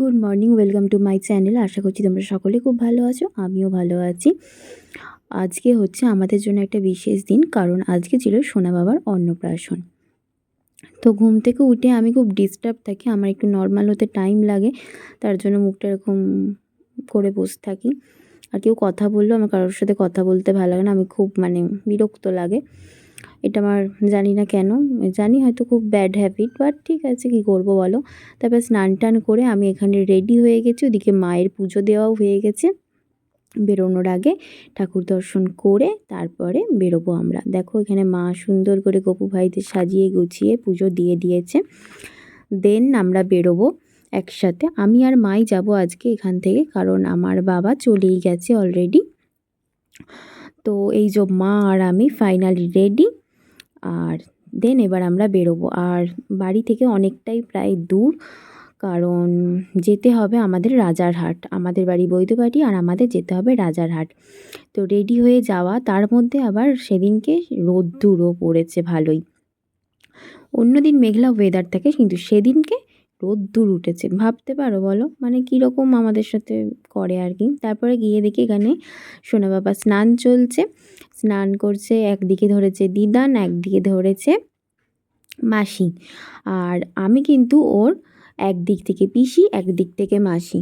Good morning welcome to my channel আশা করছি তোমরা সকলে খুব ভালো আছো, আমিও ভালো আছি। আজকে হচ্ছে আমাদের জন্য একটা বিশেষ দিন, কারণ আজকে ছিল সোনা বাবার অন্নপ্রাশন। তো ঘুম থেকে উঠে আমি খুব ডিস্টার্ব থাকি, আমার একটু নর্মাল হতে টাইম লাগে, তার জন্য মুখটা এরকম করে বসে থাকি। আর কেউ কথা বললেও আমার কারোর সাথে কথা বলতে ভালো লাগে না, আমি খুব মানে বিরক্ত লাগে। এটা আমার জানি না কেন। জানি হয়তো খুব ব্যাড হ্যাবিট বাট ঠিক আছে, কী করব বলো? তারপর স্নান টান করে আমি এখানে রেডি হয়ে গেছি। ওদিকে মায়ের পুজো দেওয়াও হয়ে গেছে। বেরোনোর আগে ঠাকুর দর্শন করে তারপরে বেরোবো আমরা। দেখো এখানে মা সুন্দর করে গপু ভাইদের সাজিয়ে গুছিয়ে পুজো দিয়ে দিয়েছে। দেন আমরা বেরোবো একসাথে। আমি আর মাই যাব আজকে এখান থেকে, কারণ আমার বাবা চলেই গেছে অলরেডি তো এই যে মা আর আমি ফাইনালি রেডি আর দেন এবার আমরা বেরোবো। আর বাড়ি থেকে অনেকটাই প্রায় দূর, কারণ যেতে হবে আমাদের রাজারহাট আমাদের বাড়ি বৈদ্যবাটি আর আমাদের যেতে হবে রাজারহাট তো রেডি হয়ে যাওয়া, তার মধ্যে আবার সেদিনকে রোদ্দুরও পড়েছে ভালোই। অন্যদিন মেঘলা ওয়েদার থাকে, কিন্তু সেদিনকে রোদ্দুর উঠেছে। ভাবতে পারো বলো? মানে কীরকম আমাদের সাথে করে আর কি। তারপরে গিয়ে দেখি এখানে সোনা বাবা স্নান চলছে। স্নান করছে, একদিকে ধরেছে দিদান, একদিকে ধরেছে মাসি। আর আমি কিন্তু ওর একদিক থেকে পিসি, একদিক থেকে মাসি।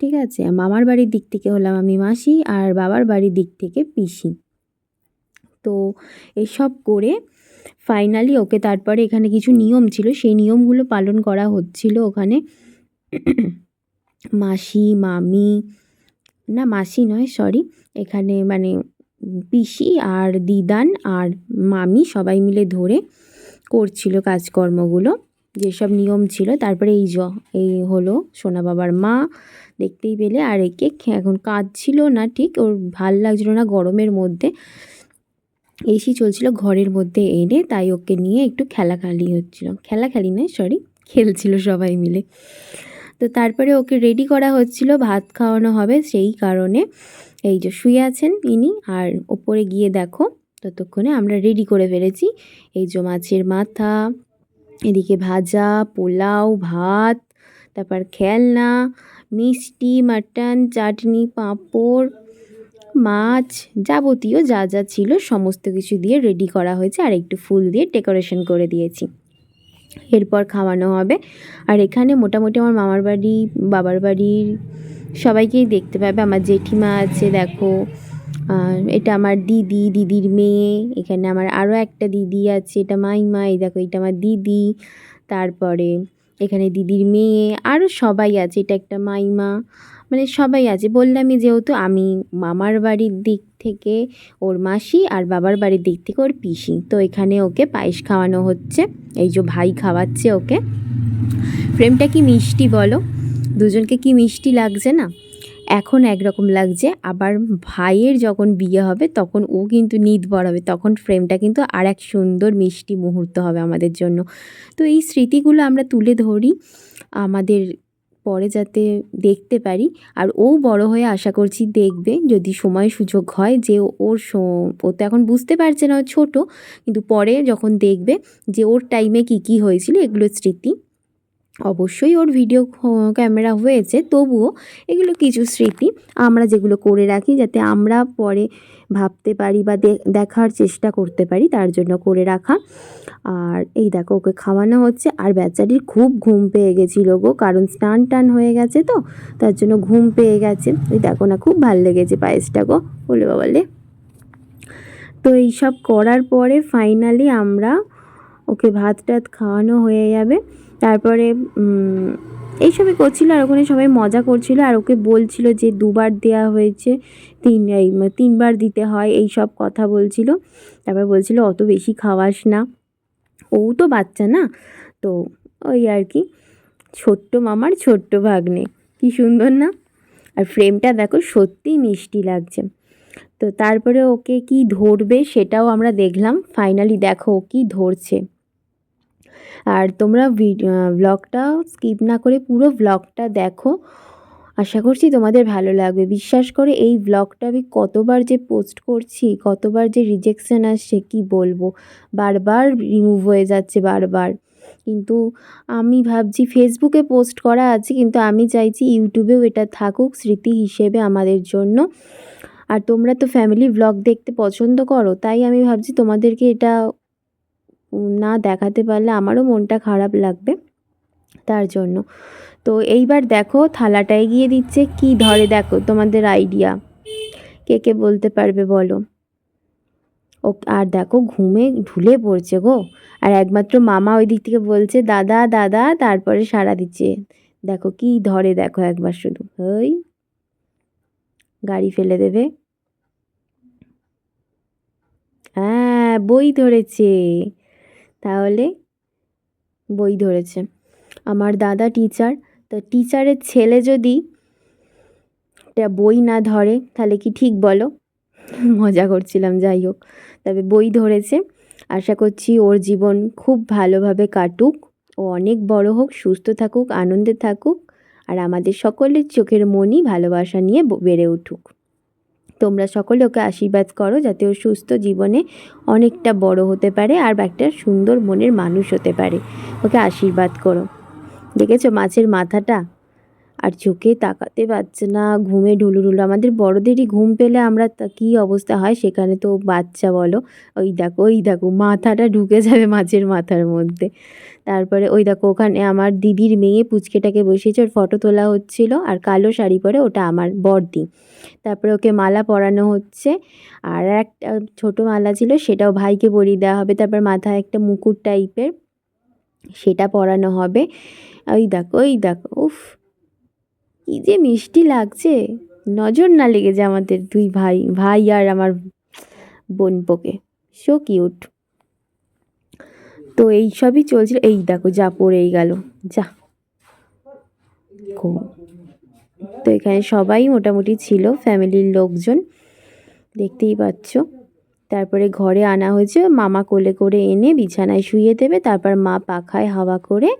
ঠিক আছে? মামার বাড়ির দিক থেকে হলাম আমি মাসি আর বাবার বাড়ির দিক থেকে পিসি। তো এসব করে ফাইনালি ওকে তারপরে এখানে কিছু নিয়ম ছিল। সেই নিয়মগুলো পালন করা হচ্ছিল ওখানে। মাসি, মামি, না, মাসি নয় সরি এখানে মানে পিসি আর দিদান আর মামি সবাই মিলে ধরে করছিল কাজকর্মগুলো। যেসব নিয়ম ছিল, তারপরে এই জ, এই হলো সোনা বাবার মা, দেখতেই পেলে। আর একে এখন কাজ ছিল না, ঠিক? ওর ভালো লাগছিল না গরমের মধ্যে। এসি চলছিল ঘরের মধ্যে এনে, তাই ওকে নিয়ে একটু খেলা খেলাখালি হচ্ছিল। খেলাখালি নয় সরি খেলছিল সবাই মিলে। তো তারপরে ওকে রেডি করা হচ্ছিল, ভাত খাওয়ানো হবে সেই কারণে। এই যে শুয়ে আছেন ইনি, আর ওপরে গিয়ে দেখো, ততক্ষণে আমরা রেডি করে ফেলেছি। এই যে মাছের মাথা, এদিকে ভাজা, পোলাও, ভাত, তারপর খেলনা, মিষ্টি, মাটন, চাটনি, পাঁপড় মাছ যাবতীয় যা যা ছিল সমস্ত কিছু দিয়ে রেডি করা হয়েছে আর একটু ফুল দিয়ে ডেকোরেশন করে দিয়েছি। এরপর খাওয়ানো হবে। আর এখানে মোটামুটি আমার মামার বাড়ি, বাবার বাড়ির সবাইকেই দেখতে পাবে। আমার জেঠিমা আছে, দেখো। এটা আমার দিদি, দিদির মেয়ে। এখানে আমার আরও একটা দিদি আছে, এটা মাইমা, এই দেখো, এটা আমার দিদি। তারপরে এখানে দিদির মেয়ে। আরও সবাই আছে, এটা একটা মাইমা। মানে সবাই আছে। বললামই যেহেতু আমি মামার বাড়ির দিক থেকে ওর মাসি আর বাবার বাড়ির দিক থেকে ওর পিসি। তো এখানে ওকে পায়েস খাওয়ানো হচ্ছে। এই যে ভাই খাওয়াচ্ছে ওকে। ফ্রেমটা কি মিষ্টি বলো? দুজনকে কি মিষ্টি লাগছে না? এখন একরকম লাগছে। আবার ভাইয়ের যখন বিয়ে হবে তখন ও কিন্তু নিদ হবে। তখন ফ্রেমটা কিন্তু আর এক সুন্দর মিষ্টি মুহূর্ত হবে আমাদের জন্য। তো এই স্মৃতিগুলো আমরা তুলে ধরি আমাদের পরে যাতে দেখতে পারি। আর ও বড় হয়ে আশা করছি দেখবে। যদি সময় সুযোগ হয় যে ওর ও তো এখন বুঝতে পারছে না ছোট। কিন্তু পরে যখন দেখবে যে ওর টাইমে কি কি হয়েছিল, এগুলো স্মৃতি অবশ্যই ওর ভিডিও ক্যামেরা হয়েছে। তবুও এগুলো কিছু স্মৃতি আমরা যেগুলো করে রাখি যাতে আমরা পরে ভাবতে পারি বা দেখার চেষ্টা করতে পারি তার জন্য করে রাখা। আর এই দেখো ওকে খাওয়ানো হচ্ছে। আর বেচারির খুব ঘুম পেয়ে গেছিল গো, কারণ স্নান টান হয়ে গেছে তো, তার জন্য ঘুম পেয়ে গেছে। ওই দেখো না, খুব ভালো লেগেছে পায়েসটা গো, বলে বাবালে। তো এইসব করার পরে ফাইনালি আমরা ওকে ভাত টাত খাওয়ানো হয়ে যাবে। তারপরে এইসবই করছিল আর ওখানে সবাই মজা করছিল আর ওকে বলছিল যে দুবার দেওয়া হয়েছে, তিন, এই তিনবার দিতে হয়, এই সব কথা বলছিল। তারপর বলছিল, অত বেশি খাওয়াস না। ও তো বাচ্চা না? তো ওই আর কি, ছোট্ট মামার ছোট্ট ভাগ্নে, কি সুন্দর না? আর ফ্রেমটা দেখো সত্যিই মিষ্টি লাগছে। তো তারপরে ওকে কি ধরবে সেটাও আমরা দেখলাম, ফাইনালি দেখো কী ধরছে। আর তোমরা ব্লগটা স্কিপ না করে পুরো ব্লগটা দেখো। আশা করছি তোমাদের ভালো লাগবে। বিশ্বাস করে এই ব্লগটা আমি কতবার যে পোস্ট করছি, কতবার যে রিজেকশান আসছে, কি বলব? বারবার রিমুভ হয়ে যাচ্ছে বারবার। কিন্তু আমি ভাবছি ফেসবুকে পোস্ট করা আছে, কিন্তু আমি চাইছি ইউটিউবেও এটা থাকুক, স্মৃতি হিসেবে আমাদের জন্য। আর তোমরা তো ফ্যামিলি ভ্লগ দেখতে পছন্দ করো, তাই আমি ভাবছি তোমাদেরকে এটা না দেখাতে পারলে আমারও মনটা খারাপ লাগবে তার জন্য। তো এইবার দেখো থালাটা এগিয়ে দিচ্ছে কি ধরে দেখো তোমাদের আইডিয়া কে কে বলতে পারবে বলো? ও আর দেখো ঘুমে ঢুলে পড়ছে গো। আর একমাত্র মামা ওই দিক থেকে বলছে, দাদা দাদা, তারপরে সাড়া দিচ্ছে। দেখো কি ধরে দেখো একবার শুধু। ওই গাড়ি ফেলে দেবে। হ্যাঁ বই ধরেছে। তাহলে বই ধরেছে। আমার দাদা টিচার তো টিচারের ছেলে যদি একটা বই না ধরে, তাহলে কি ঠিক বলো? মজা করছিলাম, যাই হোক। তবে বই ধরেছে। আশা করছি ওর জীবন খুব ভালোভাবে কাটুক। ও অনেক বড় হোক, সুস্থ থাকুক, আনন্দে থাকুক, আর আমাদের সকলের চোখের মনই ভালোবাসা নিয়ে বেড়ে উঠুক। তোমরা সকলে ওকে আশীর্বাদ করো যাতে ও সুস্থ জীবনে অনেকটা বড় হতে পারে আর একটা সুন্দর মনের মানুষ হতে পারে। ওকে আশীর্বাদ করো। দেখেছ মাছের মাথাটা? আর চোখে তাকাতে পারছে না, ঘুমে ঢুলুঢুলু আমাদের বড়দেরই ঘুম পেলে আমরা কী অবস্থা হয় সেখানে তো বাচ্চা বলো। ওই দেখো ওই দেখো, মাথাটা ঢুকে যাবে মাছের মাথার মধ্যে। তারপরে ওই দেখো, ওখানে আমার দিদির মেয়ে পুচকেটাকে বসিয়েছে, ওর ফটো তোলা হচ্ছিল আর কালো শাড়ি পরে ওটা আমার বড়দি। তারপরে ওকে মালা পরানো হচ্ছে আর একটা ছোটো মালা ছিল, সেটাও ভাইকে পরিয়ে দেওয়া হবে। তারপর মাথায় একটা মুকুট টাইপের সেটা পরানো হবে। ওই দেখো ওই দেখো, উফ। কী যে মিষ্টি লাগছে। নজর না লেগে যায় আমাদের দুই ভাই ভাই আর আমার বোন বোনপোকে সো কিউট তো এই সবই চলছিল। এই দেখো যা পড়েই গেল। যা। তো এখানে সবাই মোটামুটি ছিল, ফ্যামিলির লোকজন। দেখতেই পাচ্ছ। তারপরে ঘরে আনা হয়েছে। মামা কোলে করে এনে বিছানায় শুয়ে দেবে। তারপর মা পাখায় হাওয়া করে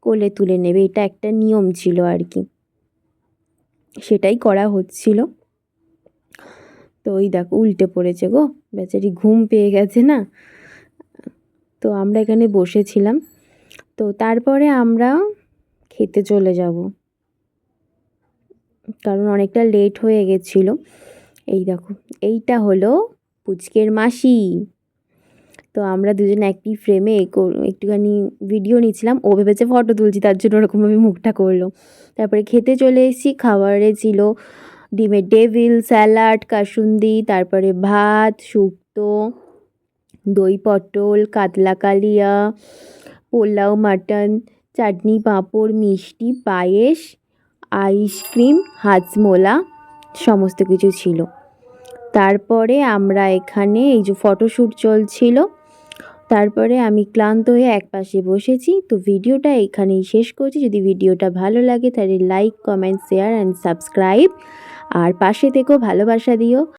কোলে তুলে নেবে। এটা একটা নিয়ম ছিল আর কি। সেটাই করা হচ্ছিল। তো ওই দেখো, উল্টে পড়েছে গো। বেচারি ঘুম পেয়ে গেছে না? তো আমরা এখানে বসেছিলাম। তো তারপরে আমরা খেতে চলে যাব। কারণ অনেকটা লেট হয়ে গেছিল। এই দেখো, এইটা হলো পুচকের মাসি। তো আমরা দুজন একটি ফ্রেমে একটুখানি ভিডিও নিচ্ছিলাম। ও ভেবেছে ফটো তুলছি, তার জন্য ওরকমভাবে মুখটা করল। তারপরে খেতে চলে এসেছি, খাবারে ছিল ডিমের ডেভিল স্যালাড কাসুন্দি, তারপরে ভাত, শুক্তো, দই পটল, কাতলা কালিয়া, পোলাও, মাটন, চাটনি, পাঁপড়, মিষ্টি, পায়েস আইসক্রিম হাজমোলা সমস্ত কিছু ছিল। তারপরে আমরা এখানে এই যে ফটোশ্যুট চলছিল তারপরে আমি ক্লান্ত হয়ে এক পাশে বসেছি। তো ভিডিওটা এখানেই শেষ করছি। যদি ভিডিওটা ভালো লাগে তাহলে like, comment, share and subscribe আর পাশে থেকেও ভালোবাসা দিও।